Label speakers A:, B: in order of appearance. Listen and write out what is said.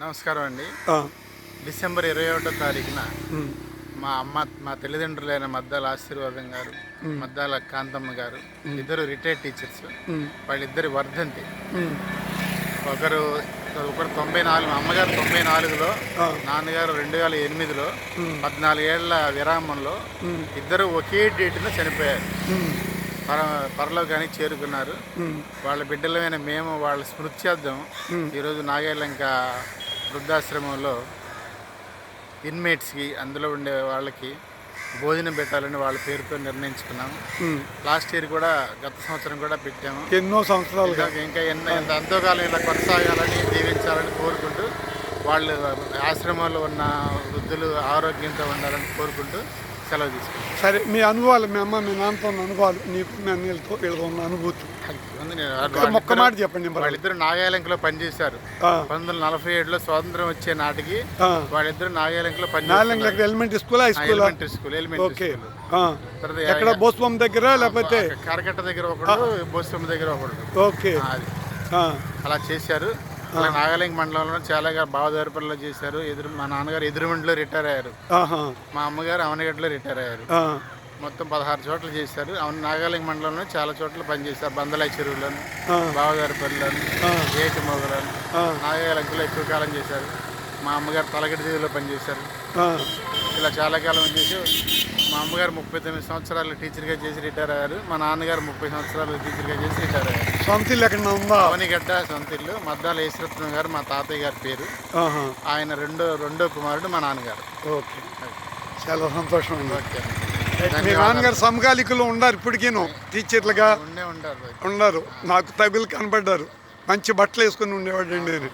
A: నమస్కారం అండి. డిసెంబర్ ఇరవై ఒకటో తారీఖున మా అమ్మ మా తల్లిదండ్రులైన మద్దాల ఆశీర్వాదం గారు మద్దాల కాంతమ్మ గారు ఇద్దరు రిటైర్డ్ టీచర్స్ వాళ్ళిద్దరి వర్ధంతి. ఒకరు ఒకరు తొంభై నాలుగు మా అమ్మగారు తొంభై నాలుగులో. నాన్నగారు రెండు వేల ఎనిమిదిలో పద్నాలుగేళ్ళ విరామంలో ఇద్దరు ఒకే డేట్న చనిపోయారు. పర పరలోకానికి చేరుకున్నారు. వాళ్ళ బిడ్డలమైన మేము వాళ్ళ స్మృత్యార్థం ఈరోజు నాగేలంక వృద్ధాశ్రమంలో ఇన్మేట్స్కి అందులో ఉండే వాళ్ళకి భోజనం పెట్టాలని వాళ్ళ పేరుతో నిర్ణయించుకున్నాము. లాస్ట్ ఇయర్ కూడా గత సంవత్సరం కూడా పెట్టాము.
B: ఎన్నో సంవత్సరాలుగా.
A: ఇంకా ఇంకా ఎన్న ఎంత ఎంతోకాలం ఇలా కొనసాగాలని దీవించాలని కోరుకుంటూ వాళ్ళు ఆశ్రమంలో ఉన్న వృద్ధులు ఆరోగ్యంతో ఉండాలని కోరుకుంటూ సెలవు తీసుకుంటాం
B: సరే మీ అనుభవాలు మీ అమ్మ మీ నాన్నతో ఉన్న అనుభవాలు నీకు మీ అన్నయ్యలతో వీళ్ళతో ఉన్న అనుభూతి. ఒక్క మాట చెప్పండి.
A: వాళ్ళిద్దరు నాగాలంకలో పనిచేశారు. పంతొమ్మిది వందల నలభై ఏడులో స్వాతంత్రం వచ్చే నాటికి. వాళ్ళిద్దరు నాగాలంకలో
B: లెక్క elementary school high school
A: elementary school elementary school
B: ఎక్కడ? బోస్బొమ్మ దగ్గర లేకపోతే?
A: కరకట్ట దగ్గర ఒకడు బోస్టమ్ దగ్గర ఒకడు.
B: ఓకే
A: అలా చేశారు. అలా నాగాలింగ మండలంలో చాలా బావదారిపల్లిలో చేశారు. ఎదురు మా నాన్నగారు ఎదురుమండిలో రిటైర్ అయ్యారు. మా అమ్మగారు అవనగడ్డలో రిటైర్ అయ్యారు. మొత్తం పదహారు చోట్ల చేశారు. అవును నాగాలింగ మండలంలో చాలా చోట్ల పనిచేశారు. బందలాయ చెరువులోను
B: ఆ.
A: ఏటి మొగలను
B: ఆ.
A: నాగాలంకలో ఎక్కువ కాలం చేశారు. మా అమ్మగారు తలగడి దీవిలో పనిచేశారు. ఇలా చాలా కాలం చేసి మా అమ్మగారు ముప్పై తొమ్మిది సంవత్సరాలు టీచర్గా చేసి రిటైర్ అయ్యారు. మా నాన్నగారు ముప్పై సంవత్సరాలు టీచర్గా చేసి రిటైర్ అయ్యారు.
B: సొంత ఇల్లు ఎక్కడ ఉందా?
A: అవనిగడ్డ సొంత ఇల్లు మద్దాల ఈశ్వరత్నం గారు మా తాతయ్య గారి పేరు. ఆయన రెండో రెండో కుమారుడు మా నాన్నగారు.
B: ఓకే. చాలా సంతోషం
A: ఓకే.
B: మీ నాన్నగారు సమకాలికలు ఉన్నారు ఇప్పటికీను టీచర్లుగా.
A: ఉండే
B: ఉన్నారు. నాకు తగులు కనబడ్డారు. మంచి బట్టలు వేసుకుని ఉండేవాడు అండి